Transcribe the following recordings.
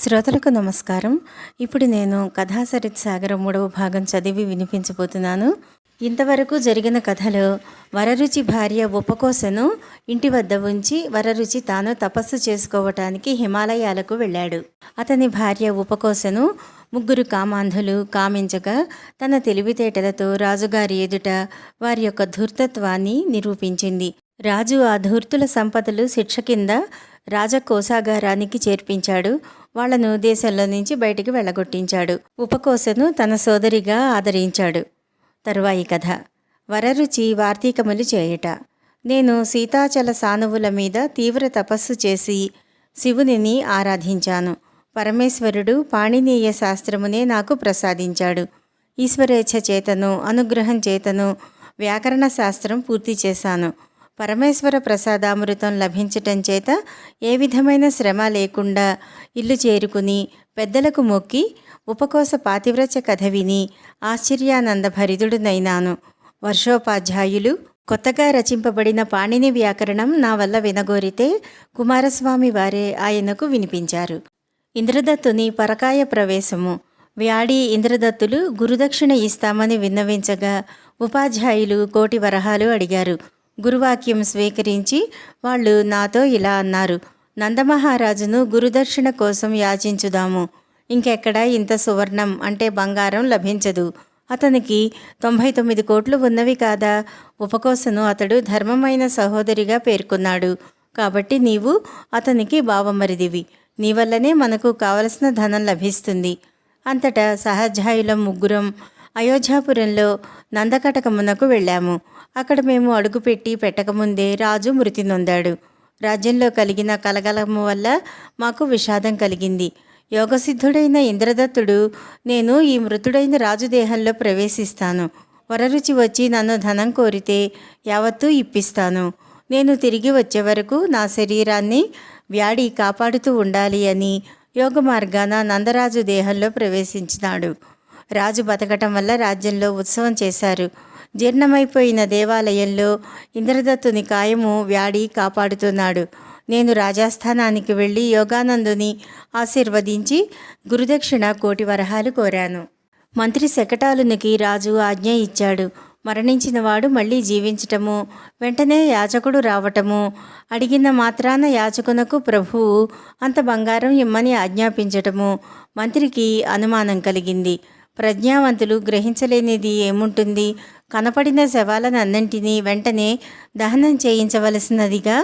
శ్రోతలకు నమస్కారం. ఇప్పుడు నేను కథాసరిత్ సాగరం మూడవ భాగం చదివి వినిపించబోతున్నాను. ఇంతవరకు జరిగిన కథలో వరరుచి భార్య ఉపకోసను ఇంటి వద్ద ఉంచి వరరుచి తాను తపస్సు చేసుకోవటానికి హిమాలయాలకు వెళ్ళాడు. అతని భార్య ఉపకోసను ముగ్గురు కామాంధులు కామించగా తన తెలివితేటలతో రాజుగారి ఎదుట వారి యొక్క ధూర్తత్వాన్ని నిరూపించింది. రాజు ఆ ధూర్తుల సంపదలు శిక్ష కింద రాజకోశాగారానికి చేర్పించాడు. వాళ్ళను దేశంలో నుంచి బయటికి వెళ్ళగొట్టించాడు. ఉపకోసను తన సోదరిగా ఆదరించాడు. తరువాయి కథ. వరరుచి వార్తీకములు చేయుట. నేను సీతాచల సానువుల మీద తీవ్ర తపస్సు చేసి శివునిని ఆరాధించాను. పరమేశ్వరుడు పాణినీయ శాస్త్రమునే నాకు ప్రసాదించాడు. ఈశ్వరేచ్ఛ చేతను అనుగ్రహం చేతను వ్యాకరణ శాస్త్రం పూర్తి చేశాను. పరమేశ్వర ప్రసాదామృతం లభించటం చేత ఏ విధమైన శ్రమ లేకుండా ఇల్లు చేరుకుని పెద్దలకు మొక్కి ఉపకోస పాతివ్రత్య కథ విని ఆశ్చర్యానంద భరితుడునైనాను. వర్షోపాధ్యాయులు కొత్తగా రచింపబడిన పాణిని వ్యాకరణం నా వల్ల వినగోరితే కుమారస్వామి వారే ఆయనకు వినిపించారు. ఇంద్రదత్తుని పరకాయ ప్రవేశము. వ్యాడి ఇంద్రదత్తులు గురుదక్షిణ ఇస్తామని విన్నవించగా ఉపాధ్యాయులు కోటి వరహాలు అడిగారు. గురువాక్యం స్వీకరించి వాళ్ళు నాతో ఇలా అన్నారు నందమహారాజును గురుదర్శన కోసం యాచించుదాము. ఇంకెక్కడ ఇంత సువర్ణం అంటే బంగారం లభించదు. అతనికి తొంభై తొమ్మిది కోట్లు ఉన్నవి కాదా? ఉపకోసను అతడు ధర్మమైన సహోదరిగా పేర్కొన్నాడు. కాబట్టి నీవు అతనికి బావమరిదివి నీ వల్లనే మనకు కావలసిన ధనం లభిస్తుంది. అంతటా సహజాయులం ముగ్గురం అయోధ్యాపురంలో నందకటకమునకు వెళ్ళాము. అక్కడ మేము అడుగుపెట్టి పెట్టకముందే రాజు మృతి నొందాడు. రాజ్యంలో కలిగిన కలగలము వల్ల మాకు విషాదం కలిగింది. యోగసిద్ధుడైన ఇంద్రదత్తుడు నేను ఈ మృతుడైన రాజు దేహంలో ప్రవేశిస్తాను. వరరుచి వచ్చి నన్ను ధనం కోరితే యావత్తూ ఇప్పిస్తాను. నేను తిరిగి వచ్చే వరకు నా శరీరాన్ని వ్యాడి కాపాడుతూ ఉండాలి అని యోగ మార్గాన నందరాజు దేహంలో ప్రవేశించినాడు. రాజు బతకటం వల్ల రాజ్యంలో ఉత్సవం చేశారు. జీర్ణమైపోయిన దేవాలయంలో ఇంద్రదత్తుని కాయము వ్యాడి కాపాడుతున్నాడు. నేను రాజాస్థానానికి వెళ్ళి యోగానందుని ఆశీర్వదించి గురుదక్షిణ కోటి వరహాలు కోరాను. మంత్రి శకటాలునికి రాజు ఆజ్ఞ ఇచ్చాడు. మరణించిన వాడు మళ్ళీ జీవించటము వెంటనే యాచకుడు రావటము అడిగిన మాత్రాన యాచకునకు ప్రభువు అంత బంగారం ఇమ్మని ఆజ్ఞాపించటము మంత్రికి అనుమానం కలిగింది. ప్రజ్ఞావంతులు గ్రహించలేనిది ఏముంటుంది? కనపడిన శవాలనన్నింటినీ వెంటనే దహనం చేయించవలసినదిగా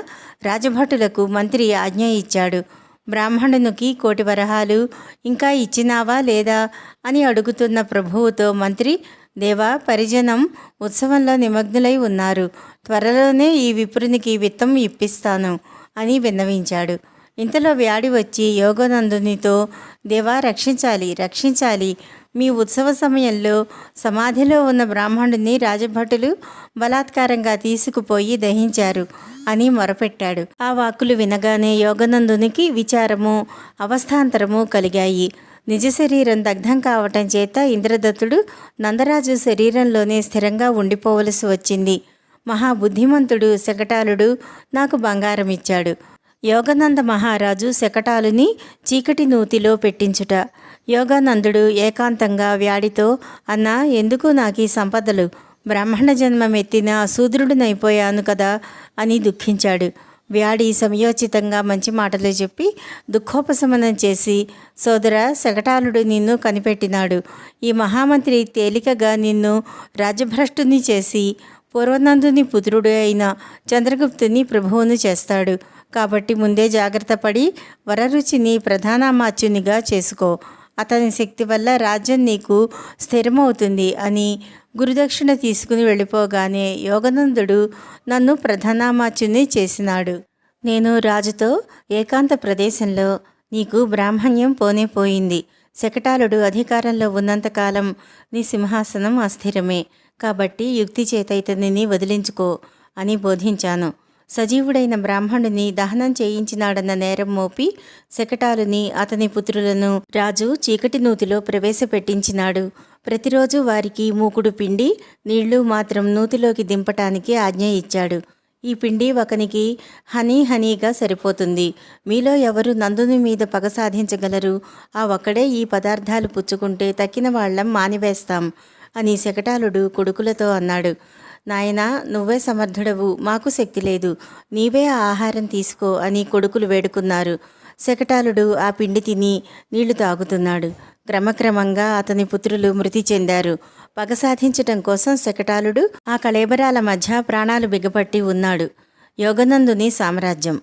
రాజభటులకు మంత్రి ఆజ్ఞ ఇచ్చాడు. బ్రాహ్మణునికి కోటి వరహాలు ఇంకా ఇచ్చినావా లేదా అని అడుగుతున్న ప్రభువుతో మంత్రి దేవా పరిజనం ఉత్సవంలో నిమగ్నులై ఉన్నారు. త్వరలోనే ఈ విప్రునికి విత్తం ఇప్పిస్తాను అని విన్నవించాడు. ఇంతలో వ్యాడి వచ్చి యోగనందునితో దేవా రక్షించాలి రక్షించాలి. మీ ఉత్సవ సమయంలో సమాధిలో ఉన్న బ్రాహ్మణుని రాజభటులు బలాత్కారంగా తీసుకుపోయి దహించారు అని మొరపెట్టాడు. ఆ వాక్కులు వినగానే యోగనందునికి విచారము అవస్థాంతరము కలిగాయి. నిజ శరీరం దగ్ధం కావటం చేత ఇంద్రదత్తుడు నందరాజు శరీరంలోనే స్థిరంగా ఉండిపోవలసి వచ్చింది. మహాబుద్ధిమంతుడు శకటాలుడు నాకు బంగారం ఇచ్చాడు. యోగానంద మహారాజు శకటాలుని చీకటి నూతిలో పెట్టించుట యోగానందుడు ఏకాంతంగా వ్యాడితో అన్న ఎందుకు నాకు ఈ సంపదలు? బ్రాహ్మణ జన్మమెత్తిన శూద్రుడినైపోయాను కదా అని దుఃఖించాడు. వ్యాడి సమయోచితంగా మంచి మాటలు చెప్పి దుఃఖోపశమనం చేసి సోదర శకటాలుడు నిన్ను కనిపెట్టినాడు. ఈ మహామంత్రి తేలికగా నిన్ను రాజభ్రష్టుని చేసి పూర్వనందుని పుత్రుడు అయిన చంద్రగుప్తుని ప్రభువును చేస్తాడు. కాబట్టి ముందే జాగ్రత్త పడి వరరుచిని ప్రధానమాచ్యునిగా చేసుకో. అతని శక్తి వల్ల రాజ్యం నీకు స్థిరమవుతుంది అని గురుదక్షిణ తీసుకుని వెళ్ళిపోగానే యోగనందుడు నన్ను ప్రధానామాచుని చేసినాడు. నేను రాజుతో ఏకాంత ప్రదేశంలో నీకు బ్రాహ్మణ్యం పోనే పోయింది. శకటాలుడు అధికారంలో ఉన్నంతకాలం నీ సింహాసనం అస్థిరమే. కాబట్టి యుక్తి చేత ఇతనిని వదిలించుకో అని బోధించాను. సజీవుడైన బ్రాహ్మణుని దహనం చేయించినాడన్న నేరం మోపి శకటాలుని అతని పుత్రులను రాజు చీకటి నూతిలో ప్రవేశపెట్టించినాడు. ప్రతిరోజు వారికి మూకుడు పిండి నీళ్ళు మాత్రం నూతిలోకి దింపటానికి ఆజ్ఞ ఇచ్చాడు. ఈ పిండి ఒకనికి హనీ హనీగా సరిపోతుంది. మీలో ఎవరు నందుని మీద పగ సాధించగలరు? ఆ ఒక్కడే ఈ పదార్థాలు పుచ్చుకుంటే తక్కిన వాళ్ళం మానివేస్తాం అని శకటాలుడు కొడుకులతో అన్నాడు. నాయనా నువ్వే సమర్థుడవు. మాకు శక్తి లేదు. నీవే ఆ ఆహారం తీసుకో అని కొడుకులు వేడుకున్నారు. శకటాలుడు ఆ పిండి తిని నీళ్ళు తాగుతున్నాడు. క్రమక్రమంగా అతని పుత్రులు మృతి చెందారు. పగ సాధించటం కోసం శకటాలుడు ఆ కళేబరాల మధ్య ప్రాణాలు బిగపట్టి ఉన్నాడు. యోగనందుని సామ్రాజ్యం.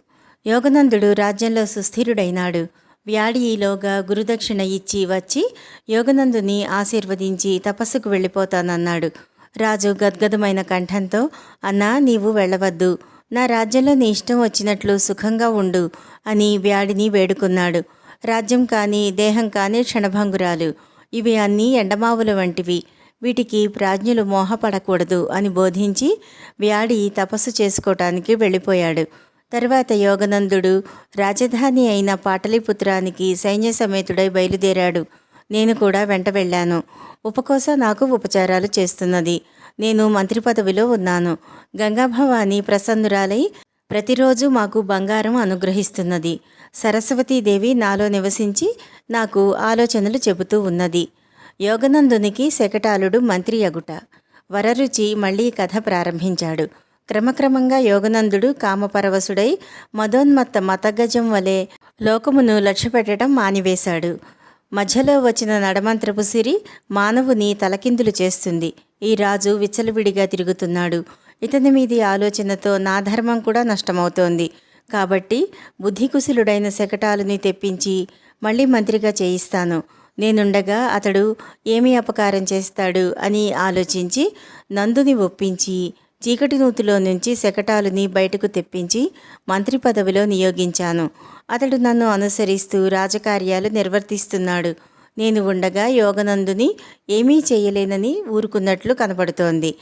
యోగనందుడు రాజ్యంలో సుస్థిరుడైనాడు. వ్యాడి ఈలోగా గురుదక్షిణ ఇచ్చి వచ్చి యోగనందుని ఆశీర్వదించి తపస్సుకు వెళ్ళిపోతానన్నాడు. రాజు గద్గదమైన కంఠంతో అన్నా నీవు వెళ్ళవద్దు. నా రాజ్యంలో నీ ఇష్టం వచ్చినట్లు సుఖంగా ఉండు అని వ్యాడిని వేడుకున్నాడు. రాజ్యం కానీ దేహం కానీ క్షణభంగురాలు. ఇవి అన్నీ ఎండమావుల వంటివి. వీటికి ప్రాజ్ఞులు మోహపడకూడదు అని బోధించి వ్యాడి తపస్సు చేసుకోవటానికి వెళ్ళిపోయాడు. తర్వాత యోగనందుడు రాజధాని అయిన పాటలీపుత్రానికి సైన్య సమేతుడై బయలుదేరాడు. నేను కూడా వెంట వెళ్ళాను. ఉపకోస నాకు ఉపచారాలు చేస్తున్నది. నేను మంత్రి పదవిలో ఉన్నాను. గంగాభవాని ప్రసన్నురాలై ప్రతిరోజు మాకు బంగారం అనుగ్రహిస్తున్నది. సరస్వతీదేవి నాలో నివసించి నాకు ఆలోచనలు చెబుతూ ఉన్నది. యోగనందునికి శకటాలుడు మంత్రి అగుట. వరరుచి మళ్ళీ కథ ప్రారంభించాడు. క్రమక్రమంగా యోగనందుడు కామపరవశుడై మదోన్మత్త మతగజం వలె లోకమును లక్ష్యపెట్టడం మానివేశాడు. మధ్యలో వచ్చిన నడమంత్రపు సిరి మానవుని తలకిందులు చేస్తుంది. ఈ రాజు విచ్చలవిడిగా తిరుగుతున్నాడు. ఇతని మీది ఆలోచనతో నా ధర్మం కూడా నష్టమవుతోంది. కాబట్టి బుద్ధికుశలుడైన శకటాలుని తెప్పించి మళ్ళీ మంత్రిగా చేయిస్తాను. నేనుండగా అతడు ఏమి అపకారం చేస్తాడు అని ఆలోచించి నందుని ఒప్పించి చీకటి నూతిలో నుంచి శకటాలుని బయటకు తెప్పించి మంత్రి పదవిలో నియోగించాను. అతడు నన్ను అనుసరిస్తూ రాజకార్యాలు నిర్వర్తిస్తున్నాడు. నేను ఉండగా యోగనందుని ఏమీ చేయలేనని ఊరుకున్నట్లు కనపడుతోంది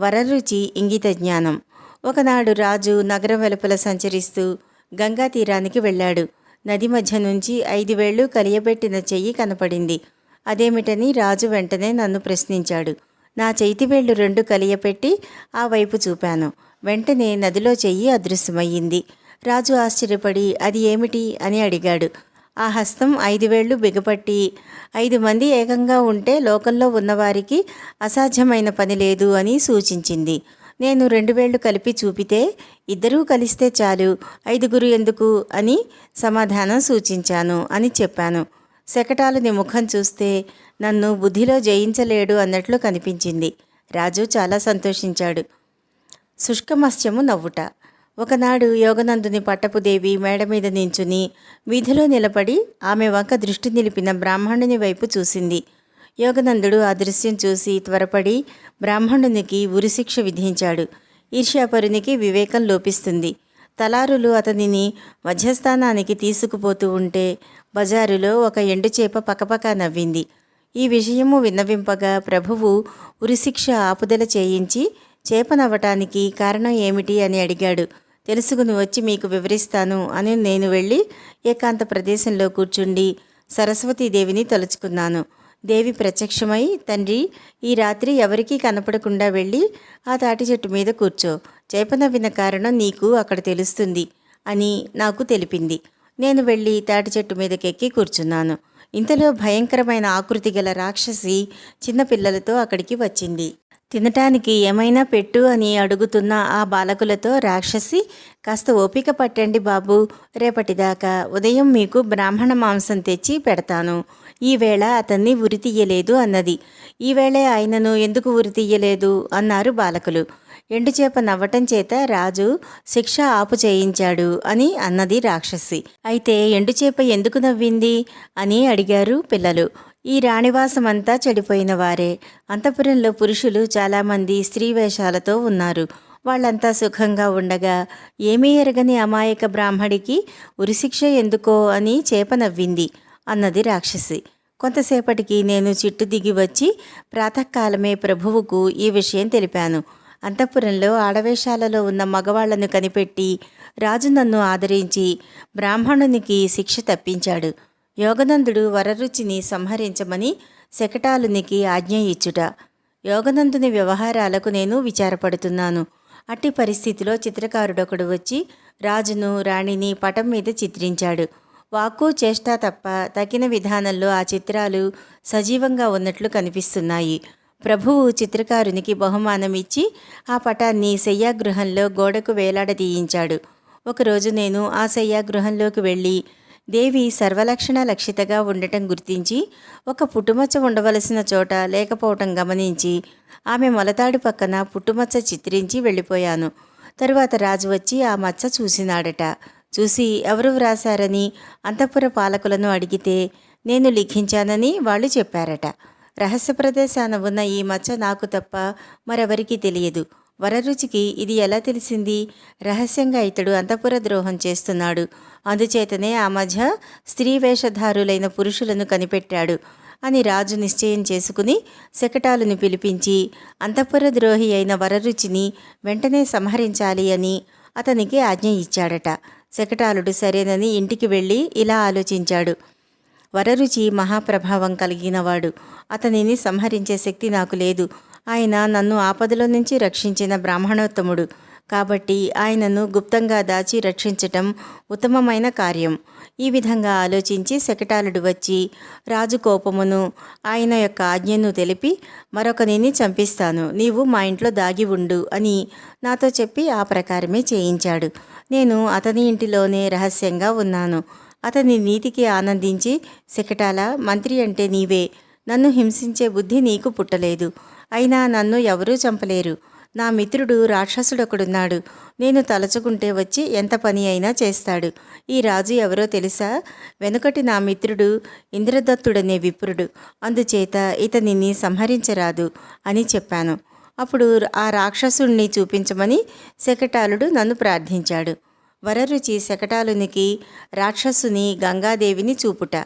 వరరుచి ఇంగిత జ్ఞానం. ఒకనాడు రాజు నగరం వెలుపల సంచరిస్తూ గంగా తీరానికి వెళ్ళాడు. నది మధ్య నుంచి ఐదు వేళ్ళు కలియబెట్టిన చెయ్యి కనపడింది. అదేమిటని రాజు వెంటనే నన్ను ప్రశ్నించాడు. నా చేతి వేళ్ళు రెండు కలియపెట్టి ఆ వైపు చూపాను. వెంటనే నదిలో చెయ్యి అదృశ్యమయ్యింది. రాజు ఆశ్చర్యపడి అది ఏమిటి? అని అడిగాడు. ఆ హస్తం ఐదు వేళ్ళు బిగపట్టి ఐదు మంది ఏకంగా ఉంటే లోకంలో ఉన్నవారికి అసాధ్యమైన పని లేదు అని సూచించింది. నేను రెండు వేళ్ళు కలిపి చూపితే ఇద్దరూ కలిస్తే చాలు. ఐదుగురు ఎందుకు? అని సమాధానం సూచించాను అని చెప్పాను. శకటాలుని ముఖం చూస్తే నన్ను బుద్ధిలో జయించలేడు అన్నట్లు కనిపించింది. రాజు చాలా సంతోషించాడు. శుష్కమస్యము నవ్వుట. ఒకనాడు యోగనందుని పట్టపుదేవి మేడ మీద నించుని వీధిలో నిలబడి ఆమె వంక దృష్టి నిలిపిన బ్రాహ్మణుని వైపు చూసింది. యోగనందుడు ఆ దృశ్యం చూసి త్వరపడి బ్రాహ్మణునికి ఉరిశిక్ష విధించాడు. ఈర్ష్యాపరునికి వివేకం లోపిస్తుంది. తలారులు అతనిని మధ్యస్థానానికి తీసుకుపోతూ ఉంటే బజారులో ఒక ఎండుచేప పకపక నవ్వింది. ఈ విషయము విన్నవింపగా ప్రభువు ఉరిశిక్ష ఆపుదల చేయించి చేప నవ్వటానికి కారణం ఏమిటి అని అడిగాడు. తెలుసుకుని వచ్చి మీకు వివరిస్తాను అని నేను వెళ్ళి ఏకాంత ప్రదేశంలో కూర్చుండి సరస్వతీదేవిని తలుచుకున్నాను. దేవి ప్రత్యక్షమై తండ్రి ఈ రాత్రి ఎవరికీ కనపడకుండా వెళ్ళి ఆ తాటి చెట్టు మీద కూర్చో. చేప నవ్విన కారణం నీకు అక్కడ తెలుస్తుంది అని నాకు తెలిపింది. నేను వెళ్ళి తాటి చెట్టు మీదకెక్కి కూర్చున్నాను. ఇంతలో భయంకరమైన ఆకృతి గల రాక్షసి చిన్నపిల్లలతో అక్కడికి వచ్చింది. తినటానికి ఏమైనా పెట్టు అని అడుగుతున్న ఆ బాలకులతో రాక్షసి కాస్త ఓపిక పట్టండి బాబు రేపటిదాకా ఉదయం మీకు బ్రాహ్మణ మాంసం తెచ్చి పెడతాను. ఈవేళ అతన్ని ఉరి తీయలేదు అన్నది. ఈవేళ ఆయనను ఎందుకు ఉరి తీయలేదు? అన్నారు బాలకులు. ఎండుచేప నవ్వటం చేత రాజు శిక్ష ఆపు చేయించాడు అని అన్నది రాక్షసి. అయితే ఎండుచేప ఎందుకు నవ్వింది? అని అడిగారు పిల్లలు. ఈ రాణివాసమంతా చెడిపోయిన వారే. అంతపురంలో పురుషులు చాలామంది స్త్రీ వేషాలతో ఉన్నారు. వాళ్ళంతా సుఖంగా ఉండగా ఏమీ ఎరగని అమాయక బ్రాహ్మడికి ఉరిశిక్ష ఎందుకో అని చేప నవ్వింది అన్నది రాక్షసి. కొంతసేపటికి నేను చిట్టు దిగి వచ్చి ప్రాతకాలమే ప్రభువుకు ఈ విషయం తెలిపాను. అంతఃపురంలో ఆడవేషాలలో ఉన్న మగవాళ్ళను కనిపెట్టి రాజు నన్ను ఆదరించి బ్రాహ్మణునికి శిక్ష తప్పించాడు. యోగనందుడు వరరుచిని సంహరించమని శకటాలునికి ఆజ్ఞ ఇచ్చుట. యోగనందుని వ్యవహారాలకు నేను విచారపడుతున్నాను. అట్టి పరిస్థితిలో చిత్రకారుడొకడు వచ్చి రాజును రాణిని పటం మీద చిత్రించాడు. వాక్కు చేష్ట తప్ప తగిన విధానంలో ఆ చిత్రాలు సజీవంగా ఉన్నట్లు కనిపిస్తున్నాయి. ప్రభువు చిత్రకారునికి బహుమానం ఇచ్చి ఆ పటాన్ని శయ్యాగృహంలో గోడకు వేలాడదీయించాడు ఒకరోజు నేను ఆ శయ్యాగృహంలోకి వెళ్ళి దేవి సర్వలక్షణ లక్షితగా ఉండటం గుర్తించి ఒక పుట్టుమచ్చ ఉండవలసిన చోట లేకపోవటం గమనించి ఆమె మొలతాడు పక్కన పుట్టుమచ్చ చిత్రించి వెళ్ళిపోయాను. తరువాత రాజు వచ్చి ఆ మచ్చ చూసినాడట. చూసి ఎవరు వ్రాసారని అంతఃపుర పాలకులను అడిగితే నేను లిఖించానని వాళ్ళు చెప్పారట. రహస్య ప్రదేశాన ఉన్న ఈ మచ్చ నాకు తప్ప మరెవరికీ తెలియదు. వరరుచికి ఇది ఎలా తెలిసింది? రహస్యంగా ఇతడు అంతఃపుర ద్రోహం చేస్తున్నాడు. అందుచేతనే ఆ మధ్య స్త్రీ వేషధారులైన పురుషులను కనిపెట్టాడు అని రాజు నిశ్చయం చేసుకుని శకటాలను పిలిపించి అంతఃపుర ద్రోహి అయిన వరరుచిని వెంటనే సంహరించాలి అని అతనికి ఆజ్ఞ ఇచ్చాడట. శకటాలుడు సరేనని ఇంటికి వెళ్ళి ఇలా ఆలోచించాడు. వరరుచి మహాప్రభావం కలిగినవాడు. అతనిని సంహరించే శక్తి నాకు లేదు. ఆయన నన్ను ఆపదలో నుంచి రక్షించిన బ్రాహ్మణోత్తముడు. కాబట్టి ఆయనను గుప్తంగా దాచి రక్షించటం ఉత్తమమైన కార్యం. ఈ విధంగా ఆలోచించి శకటాలుడు వచ్చి రాజు కోపమును ఆయన యొక్క ఆజ్ఞను తెలిపి మరొకనిని చంపిస్తాను. నీవు మా ఇంట్లో దాగి ఉండు అని నాతో చెప్పి ఆ ప్రకారమే చేయించాడు. నేను అతని ఇంటిలోనే రహస్యంగా ఉన్నాను. అతని నీతికి ఆనందించి శకటాల మంత్రి అంటే నీవే. నన్ను హింసించే బుద్ధి నీకు పుట్టలేదు. అయినా నన్ను ఎవరూ చంపలేరు. నా మిత్రుడు రాక్షసుడొకడున్నాడు. నేను తలచుకుంటే వచ్చి ఎంత పని అయినా చేస్తాడు. ఈ రాజు ఎవరో తెలుసా? వెనుకటి నా మిత్రుడు ఇంద్రదత్తుడనే విప్రుడు. అందుచేత ఇతనిని సంహరించరాదు అని చెప్పాను. అప్పుడు ఆ రాక్షసుణ్ణి చూపించమని శకటాలుడు నన్ను ప్రార్థించాడు. వరరుచి శకటాలునికి రాక్షసుని గంగాదేవిని చూపుట.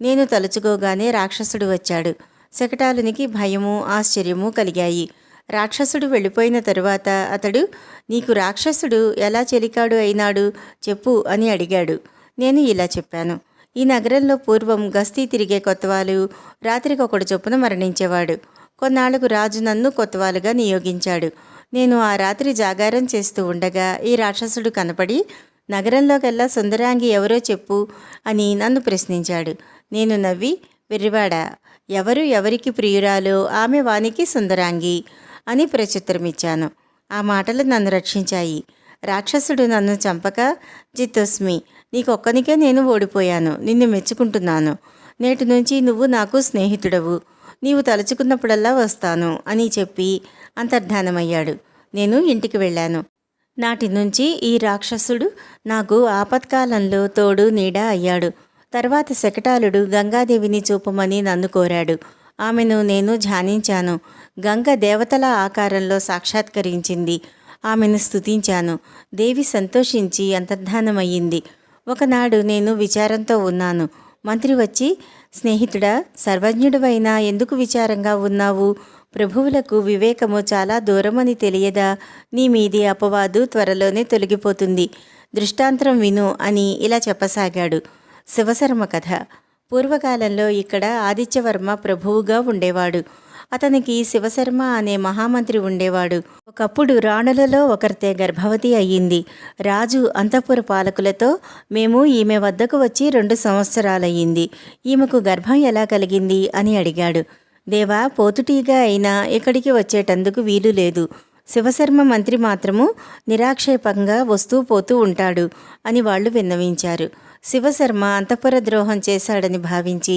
నేను తలుచుకోగానే రాక్షసుడు వచ్చాడు. శకటాలునికి భయము ఆశ్చర్యము కలిగాయి. రాక్షసుడు వెళ్ళిపోయిన తరువాత అతడు నీకు రాక్షసుడు ఎలా చెలికాడు అయినాడు? చెప్పు అని అడిగాడు. నేను ఇలా చెప్పాను. ఈ నగరంలో పూర్వం గస్తీ తిరిగే కొత్తవాలు రాత్రికొకడు చొప్పున మరణించేవాడు. కొన్నాళ్ళకు రాజు నన్ను కొత్తవాలుగా నియోగించాడు. నేను ఆ రాత్రి జాగారం చేస్తూ ఉండగా ఈ రాక్షసుడు కనపడి నగరంలోకెల్లా సుందరాంగి ఎవరో చెప్పు అని నన్ను ప్రశ్నించాడు. నేను నవ్వి వెర్రివాడా ఎవరు ఎవరికి ప్రియురాలో? ఆమె వానికి సుందరాంగి అని ప్రత్యుత్తరమిచ్చాను. ఆ మాటలు నన్ను రక్షించాయి. రాక్షసుడు నన్ను చంపక జితోస్మి నీకొక్కనికే నేను ఓడిపోయాను. నిన్ను మెచ్చుకుంటున్నాను. నేటి నుంచి నువ్వు నాకు స్నేహితుడవు. నీవు తలుచుకున్నప్పుడల్లా వస్తాను అని చెప్పి అంతర్ధానమయ్యాడు. నేను ఇంటికి వెళ్ళాను. నాటి నుంచి ఈ రాక్షసుడు నాకు ఆపత్కాలంలో తోడు నీడ అయ్యాడు. తర్వాత శకటాలుడు గంగాదేవిని చూపమని నన్ను కోరాడు. ఆమెను నేను ధ్యానించాను. గంగ దేవతల ఆకారంలో సాక్షాత్కరించింది. ఆమెను స్థుతించాను దేవి సంతోషించి అంతర్ధానమయ్యింది. ఒకనాడు నేను విచారంతో ఉన్నాను. మంత్రి వచ్చి స్నేహితుడా సర్వజ్ఞుడివైనా ఎందుకు విచారంగా ఉన్నావు? ప్రభువులకు వివేకము చాలా దూరమని తెలియదా? నీ మీది అపవాదు త్వరలోనే తొలగిపోతుంది. దృష్టాంతరం విను అని ఇలా చెప్పసాగాడు. శివశర్మ కథ. పూర్వకాలంలో ఇక్కడ ఆదిత్యవర్మ ప్రభువుగా ఉండేవాడు. అతనికి శివశర్మ అనే మహామంత్రి ఉండేవాడు. ఒకప్పుడు రాణులలో ఒకరితే గర్భవతి అయ్యింది. రాజు అంతఃపుర పాలకులతో మేము ఈమె వద్దకు వచ్చి రెండు సంవత్సరాలయ్యింది. ఈమెకు గర్భం ఎలా కలిగింది అని అడిగాడు. దేవా పోతుటీగా అయినా ఇక్కడికి వచ్చేటందుకు వీలు లేదు. శివశర్మ మంత్రి మాత్రము నిరాక్షేపంగా వస్తూ పోతూ ఉంటాడు అని వాళ్ళు విన్నవించారు. శివశర్మ అంతఃపుర ద్రోహం చేశాడని భావించి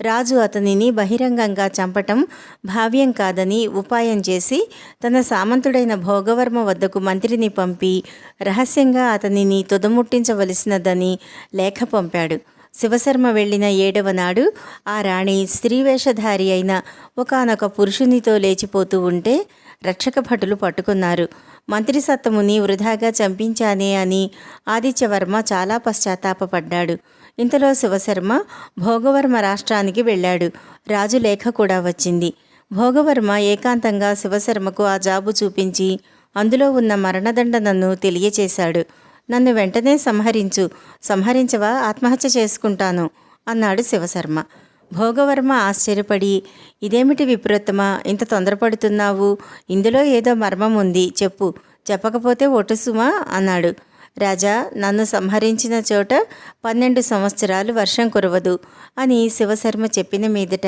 రాజు అతనిని బహిరంగంగా చంపటం భావ్యం కాదని ఉపాయం చేసి తన సామంతుడైన భోగవర్మ వద్దకు మంత్రిని పంపి రహస్యంగా అతనిని తుదముట్టించవలసినదని లేఖ పంపాడు. శివశర్మ వెళ్ళిన ఏడవ నాడు ఆ రాణి స్త్రీవేషధారి అయిన ఒకనొక పురుషునితో లేచిపోతూ ఉంటే రక్షక భటులు పట్టుకున్నారు. మంత్రి సత్తముని వృధాగా చంపించానే అని ఆదిత్యవర్మ చాలా పశ్చాత్తాపపడ్డాడు. ఇంతలో శివశర్మ భోగవర్మ రాష్ట్రానికి వెళ్ళాడు. రాజు లేఖ కూడా వచ్చింది. భోగవర్మ ఏకాంతంగా శివశర్మకు ఆ జాబు చూపించి అందులో ఉన్న మరణదండనను తెలియచేశాడు. నన్ను వెంటనే సంహరించు సంహరించవా ఆత్మహత్య చేసుకుంటాను అన్నాడు శివశర్మ. భోగవర్మ ఆశ్చర్యపడి ఇదేమిటి విప్రోత్తమా? ఇంత తొందరపడుతున్నావు? ఇందులో ఏదో మర్మం ఉంది చెప్పు. చెప్పకపోతే ఒటుసుమా అన్నాడు. రాజా నన్ను సంహరించిన చోట పన్నెండు సంవత్సరాలు వర్షం కురవదు అని శివశర్మ చెప్పిన మీదట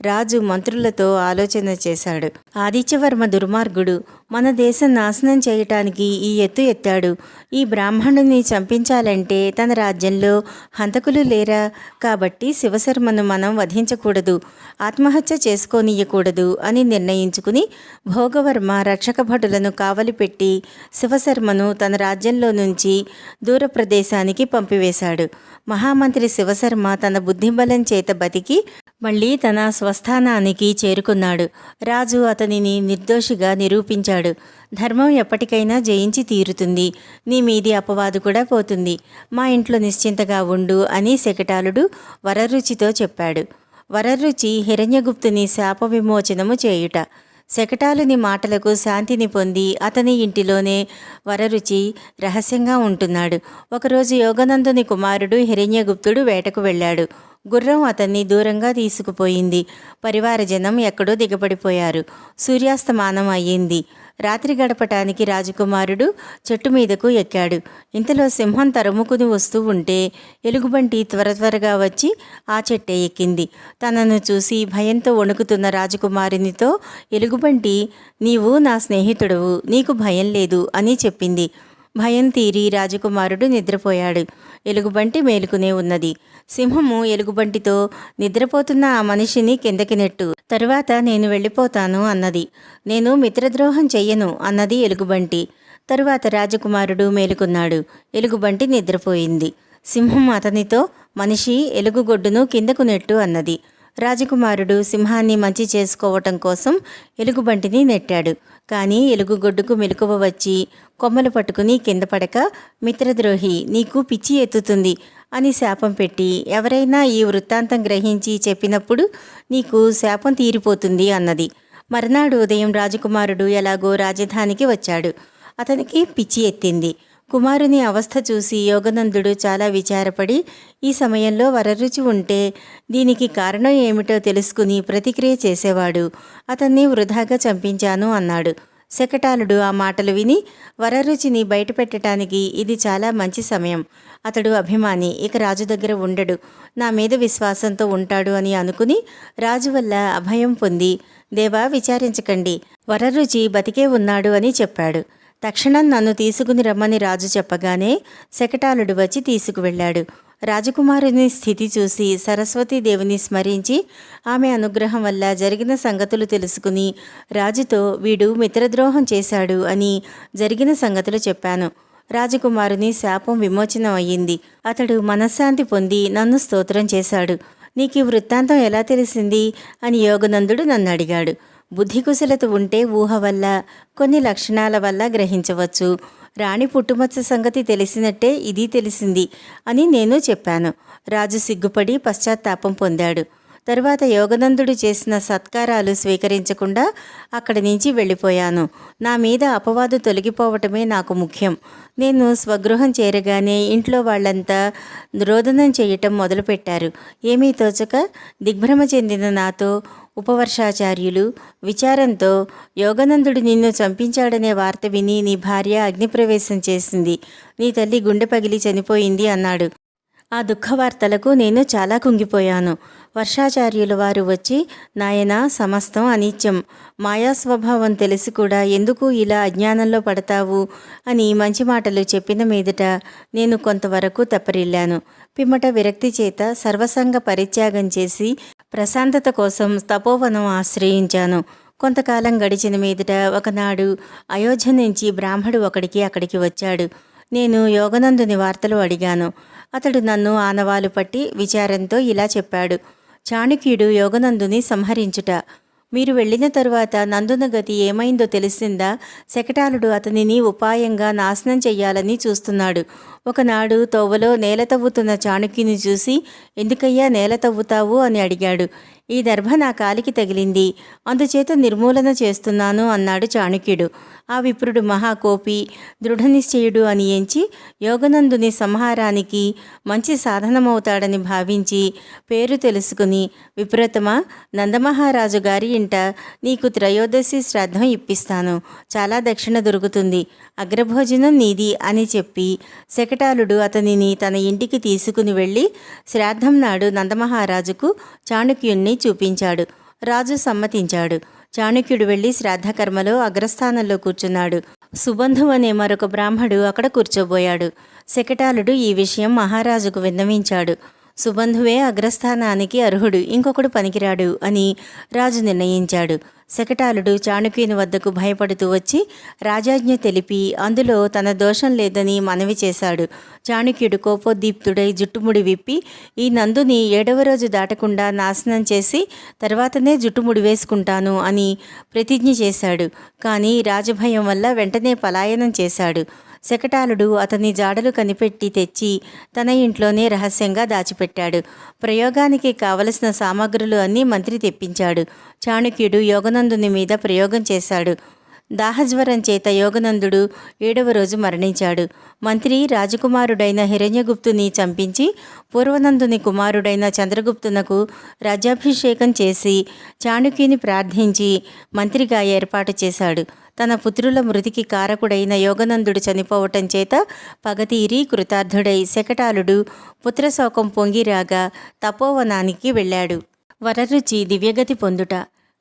రాజు మంత్రులతో ఆలోచన చేశాడు. ఆదిత్యవర్మ దుర్మార్గుడు మన దేశం నాశనం చేయటానికి ఈ ఎత్తు ఎత్తాడు. ఈ బ్రాహ్మణుని చంపించాలంటే తన రాజ్యంలో హంతకులు లేరా? కాబట్టి శివశర్మను మనం వధించకూడదు ఆత్మహత్య చేసుకోనీయకూడదు అని నిర్ణయించుకుని భోగవర్మ రక్షక భటులను కావలి పెట్టి శివశర్మను తన రాజ్యంలో నుంచి దూర ప్రదేశానికి పంపివేశాడు. మహామంత్రి శివశర్మ తన బుద్ధిబలం చేత బతికి మళ్ళీ తన స్వస్థానానికి చేరుకున్నాడు. రాజు అతనిని నిర్దోషిగా నిరూపించాడు. ధర్మం ఎప్పటికైనా జయించి తీరుతుంది. నీ మీది అపవాదు కూడా పోతుంది. మా ఇంట్లో నిశ్చింతగా ఉండు అని శకటాలుడు వరరుచితో చెప్పాడు. వరరుచి హిరణ్యగుప్తుని శాప విమోచనము చేయుట. శకటాలుని మాటలకు శాంతిని పొంది అతని ఇంటిలోనే వరరుచి రహస్యంగా ఉంటున్నాడు. ఒకరోజు యోగనందుని కుమారుడు హిరణ్యగుప్తుడు వేటకు వెళ్ళాడు. గుర్రం అతన్ని దూరంగా తీసుకుపోయింది. పరివారజనం ఎక్కడో దిగబడిపోయారు. సూర్యాస్తమానం అయ్యింది. రాత్రి గడపటానికి రాజకుమారుడు చెట్టు మీదకు ఎక్కాడు. ఇంతలో సింహం తరుముకుని వస్తూ ఉంటే ఎలుగుబంటి త్వర త్వరగా వచ్చి ఆ చెట్టే ఎక్కింది. తనను చూసి భయంతో వణుకుతున్న రాజకుమారునితో ఎలుగుబంటి నీవు నా స్నేహితుడవు. నీకు భయం లేదు అని చెప్పింది. భయం తీరి రాజకుమారుడు నిద్రపోయాడు. ఎలుగుబంటి మేలుకునే ఉన్నది. సింహము ఎలుగుబంటితో నిద్రపోతున్న ఆ మనిషిని కిందకి నెట్టు. తరువాత నేను వెళ్ళిపోతాను అన్నది. నేను మిత్రద్రోహం చెయ్యను అన్నది ఎలుగుబంటి. తరువాత రాజకుమారుడు మేలుకున్నాడు. ఎలుగుబంటి నిద్రపోయింది. సింహం అతనితో మనిషి ఎలుగుగొడ్డును కిందకు నెట్టు అన్నది. రాజకుమారుడు సింహాన్ని మంచి చేసుకోవటం కోసం ఎలుగుబంటిని నెట్టాడు. కానీ ఎలుగుగొడ్డుకు మెలకువ వచ్చి కొమ్మలు పట్టుకుని కింద పడక మిత్రద్రోహి నీకు పిచ్చి ఎత్తుతుంది అని శాపం పెట్టి ఎవరైనా ఈ వృత్తాంతం గ్రహించి చెప్పినప్పుడు నీకు శాపం తీరిపోతుంది అన్నది. మర్నాడు ఉదయం రాజకుమారుడు ఎలాగో రాజధానికి వచ్చాడు. అతనికి పిచ్చి ఎత్తింది. కుమారుని అవస్థ చూసి యోగనందుడు చాలా విచారపడి ఈ సమయంలో వరరుచి ఉంటే దీనికి కారణం ఏమిటో తెలుసుకుని ప్రతిక్రియ చేసేవాడు. అతన్ని వృధాగా చంపించాను అన్నాడు. శకటాలుడు ఆ మాటలు విని వరరుచిని బయటపెట్టడానికి ఇది చాలా మంచి సమయం. అతడు అభిమాని ఇక రాజు దగ్గర ఉండడు. నా మీద విశ్వాసంతో ఉంటాడు అని అనుకుని రాజు వల్ల అభయం పొంది దేవా విచారించకండి. వరరుచి బతికే ఉన్నాడు అని చెప్పాడు. తక్షణం నన్ను తీసుకుని రమ్మని రాజు చెప్పగానే శకటాలుడు వచ్చి తీసుకువెళ్ళాడు. రాజకుమారుని స్థితి చూసి సరస్వతీదేవిని స్మరించి ఆమె అనుగ్రహం వల్ల జరిగిన సంగతులు తెలుసుకుని రాజుతో వీడు మిత్రద్రోహం చేశాడు అని జరిగిన సంగతులు చెప్పాను. రాజకుమారుని శాపం విమోచనం అయ్యింది. అతడు మనశ్శాంతి పొంది నన్ను స్తోత్రం చేశాడు. నీకు ఈ వృత్తాంతం ఎలా తెలిసింది? అని యోగనందుడు నన్ను అడిగాడు. బుద్ధి కుశలత ఉంటే ఊహ వల్ల కొన్ని లక్షణాల వల్ల గ్రహించవచ్చు. రాణి పుట్టుమచ్చ సంగతి తెలిసినట్టే ఇది తెలిసింది అని నేను చెప్పాను. రాజు సిగ్గుపడి పశ్చాత్తాపం పొందాడు. తరువాత యోగనందుడు చేసిన సత్కారాలు స్వీకరించకుండా అక్కడి నుంచి వెళ్ళిపోయాను. నా మీద అపవాదు తొలగిపోవటమే నాకు ముఖ్యం. నేను స్వగృహం చేరగానే ఇంట్లో వాళ్ళంతా రోదనం చేయటం మొదలుపెట్టారు. ఏమీ తోచక దిగ్భ్రమ చెందిన నాతో ఉపవర్షాచార్యులు విచారంతో యోగనందుడు నిన్ను చంపించాడనే వార్త విని నీ భార్య అగ్నిప్రవేశం చేసింది. నీ తల్లి గుండె పగిలి చనిపోయింది అన్నాడు. ఆ దుఃఖవార్తలకు నేను చాలా కుంగిపోయాను. వర్షాచార్యుల వారు వచ్చి నాయన సమస్తం అనిత్యం. మాయాస్వభావం తెలిసి కూడా ఎందుకు ఇలా అజ్ఞానంలో పడతావు అని మంచి మాటలు చెప్పిన మీదట నేను కొంతవరకు తప్పరిల్లాను. పిమ్మట విరక్తి చేత సర్వసంగ పరిత్యాగం చేసి ప్రశాంతత కోసం తపోవనం ఆశ్రయించాను. కొంతకాలం గడిచిన మీదట ఒకనాడు అయోధ్య నుంచి బ్రాహ్మడు ఒకడికి అక్కడికి వచ్చాడు. నేను యోగనందుని వార్తలు అడిగాను. అతడు నన్ను ఆనవాలు పట్టి విచారంతో ఇలా చెప్పాడు. చాణక్యుడు యోగనందుని సంహరించుట. మీరు వెళ్ళిన తరువాత నందున గతి ఏమైందో తెలిసిందా? శకటాలుడు అతనిని ఉపాయంగా నాశనం చెయ్యాలని చూస్తున్నాడు. ఒకనాడు తోవలో నేల తవ్వుతున్న చాణక్యుని చూసి ఎందుకయ్యా నేల తవ్వుతావు? అని అడిగాడు. ఈ దర్భ నా కాలికి తగిలింది. అందుచేత నిర్మూలన చేస్తున్నాను అన్నాడు చాణక్యుడు. ఆ విప్రుడు మహాకోపి దృఢనిశ్చయుడు అని ఎంచి యోగనందుని సంహారానికి మంచి సాధనమవుతాడని భావించి పేరు తెలుసుకుని విప్రతమ నందమహారాజు గారి ఇంట నీకు త్రయోదశి శ్రాద్ధం ఇప్పిస్తాను. చాలా దక్షిణ దొరుకుతుంది. అగ్రభోజనం నీది అని చెప్పి శకటాలుడు అతనిని తన ఇంటికి తీసుకుని వెళ్ళి శ్రాద్ధం నాడు నందమహారాజుకు చాణక్యుణ్ణి చూపించాడు. రాజు సమ్మతించాడు. చాణక్యుడు వెళ్ళి శ్రాద్ధకర్మలో అగ్రస్థానంలో కూర్చున్నాడు. సుబంధు అనే మరొక బ్రాహ్మడు అక్కడ కూర్చోబోయాడు. శకటాలుడు ఈ విషయం మహారాజుకు విన్నవించాడు. సుబంధువే అగ్రస్థానానికి అర్హుడు ఇంకొకడు పనికిరాడు అని రాజు నిర్ణయించాడు. శకటాలుడు చాణుక్యుని వద్దకు భయపడుతూ వచ్చి రాజాజ్ఞ తెలిపి అందులో తన దోషం లేదని మనవి చేశాడు. చాణుక్యుడు కోపోద్దీప్తుడై జుట్టుముడి విప్పి ఈ నందుని ఏడవ రోజు దాటకుండా నాశనం చేసి తర్వాతనే జుట్టుముడి వేసుకుంటాను అని ప్రతిజ్ఞ చేశాడు. కానీ రాజభయం వల్ల వెంటనే పలాయనం చేశాడు. శకటాలుడు అతని జాడలు కనిపెట్టి తెచ్చి తన ఇంట్లోనే రహస్యంగా దాచిపెట్టాడు. ప్రయోగానికి కావలసిన సామగ్రులు అన్నీ మంత్రి తెప్పించాడు. చాణక్యుడు యోగనందుని మీద ప్రయోగం చేశాడు. దాహజ్వరం చేత యోగనందుడు ఏడవ రోజు మరణించాడు. మంత్రి రాజకుమారుడైన హిరణ్యగుప్తుని చంపించి పూర్వనందుని కుమారుడైన చంద్రగుప్తునకు రాజ్యాభిషేకం చేసి చాణక్యుని ప్రార్థించి మంత్రిగా ఏర్పాటు చేశాడు. తన పుత్రుల మృతికి కారకుడైన యోగనందుడు చనిపోవటం చేత పగతీరి కృతార్థుడై శకటాలుడు పుత్రశోకం పొంగిరాగా తపోవనానికి వెళ్ళాడు. వరరుచి దివ్యగతి పొందుట.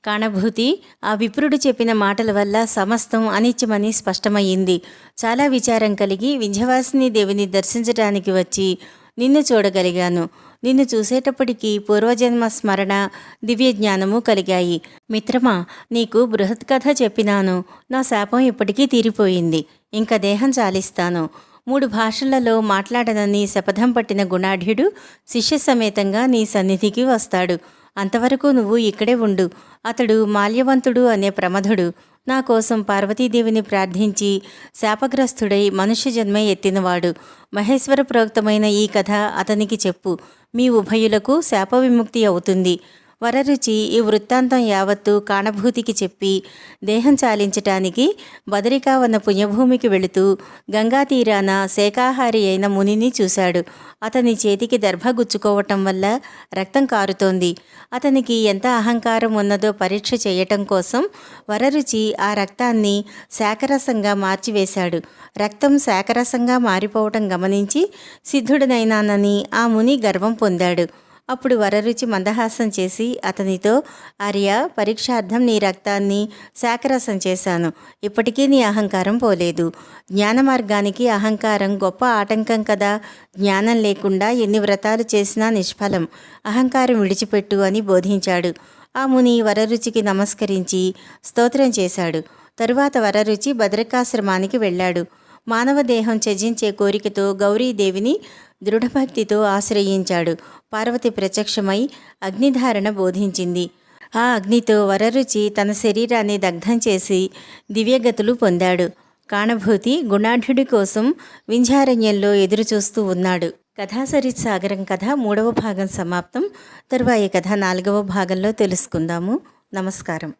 కాణభూతి ఆ విప్రుడు చెప్పిన మాటల వల్ల సమస్తం అనిత్యమని స్పష్టమయ్యింది. చాలా విచారం కలిగి వింధ్యవాసిని దేవిని దర్శించడానికి వచ్చి నిన్ను చూడగలిగాను. నిన్ను చూసేటప్పటికీ పూర్వజన్మ స్మరణ దివ్య జ్ఞానము కలిగాయి. మిత్రమా నీకు బృహత్ కథ చెప్పినాను. నా శాపం ఇప్పటికీ తీరిపోయింది. ఇంకా దేహం చాలిస్తాను. మూడు భాషలలో మాట్లాడనని శపథం పట్టిన గుణాఢ్యుడు శిష్య సమేతంగా నీ సన్నిధికి వస్తాడు. అంతవరకు నువ్వు ఇక్కడే ఉండు. అతడు మాల్యవంతుడు అనే ప్రమధుడు. నా కోసం పార్వతీదేవిని ప్రార్థించి శాపగ్రస్తుడై మనుష్య జన్మ ఎత్తినవాడు. మహేశ్వర ప్రోక్తమైన ఈ కథ అతనికి చెప్పు. మీ ఉభయులకు శాప విముక్తి అవుతుంది. వరరుచి ఈ వృత్తాంతం యావత్తు కాణభూతికి చెప్పి దేహం చాలించటానికి బదరికావన్న పుణ్యభూమికి వెళుతూ గంగా తీరాన శాకాహారి అయిన మునిని చూశాడు. అతని చేతికి దర్భ గుచ్చుకోవటం వల్ల రక్తం కారుతోంది. అతనికి ఎంత అహంకారం ఉన్నదో పరీక్ష చేయటం కోసం వరరుచి ఆ రక్తాన్ని శాకరసంగా మార్చివేశాడు. రక్తం శాకరసంగా మారిపోవటం గమనించి సిద్ధుడనైనానని ఆ ముని గర్వం పొందాడు. అప్పుడు వరరుచి మందహాసం చేసి అతనితో ఆర్య పరీక్షార్థం నీ రక్తాన్ని శాకరసం చేశాను. ఇప్పటికీ నీ అహంకారం పోలేదు. జ్ఞాన మార్గానికి అహంకారం గొప్ప ఆటంకం కదా. జ్ఞానం లేకుండా ఎన్ని వ్రతాలు చేసినా నిష్ఫలం. అహంకారం విడిచిపెట్టు అని బోధించాడు. ఆ ముని వరరుచికి నమస్కరించి స్తోత్రం చేశాడు. తరువాత వరరుచి భద్రకాశ్రమానికి వెళ్ళాడు. మానవ దేహం త్యజించే కోరికతో గౌరీదేవిని దృఢభక్తితో ఆశ్రయించాడు. పార్వతి ప్రత్యక్షమై అగ్నిధారణ బోధించింది. ఆ అగ్నితో వరరుచి తన శరీరాన్ని దగ్ధం చేసి దివ్యగతులు పొందాడు. కాణభూతి గుణాఢ్యుడి కోసం వింధ్యారణ్యంలో ఎదురుచూస్తూ ఉన్నాడు. కథాసరిత్ సాగరం కథ మూడవ భాగం సమాప్తం. తరువాయి కథ నాలుగవ భాగంలో తెలుసుకుందాము. నమస్కారం.